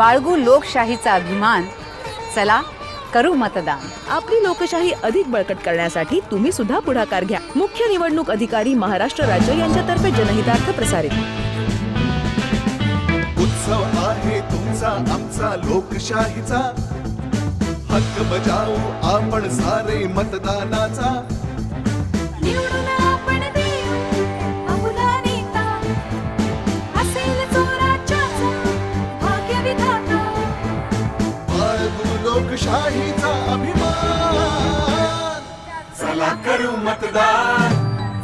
बाळगू लोकशाहीचा अभिमान चला करू मतदान. आपली लोकशाही अधिक बळकट करण्यासाठी तुम्ही सुद्धा पुढाकार घ्या. मुख्य निवडणूक अधिकारी महाराष्ट्र राज्य यांच्यातर्फे जनहितार्थ प्रसारित. उत्सव आहे तुमचा आमचा लोकशाहीचा. हक्क बजावू आपण सारे मतदानाचा. लोकशाहीचा अभिमान. चला करू मतदान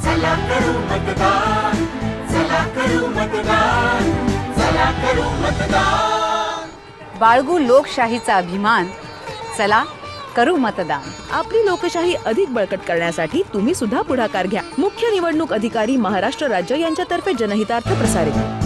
चला करू मतदान चला करू मतदान चला करू मतदान. बाळगू लोकशाहीचा अभिमान चला करू मतदान. आपली लोकशाही अधिक बळकट करण्यासाठी तुम्ही सुद्धा पुढाकार घ्या. मुख्य निवडणूक अधिकारी महाराष्ट्र राज्य यांच्यातर्फे जनहितार्थ प्रसारित.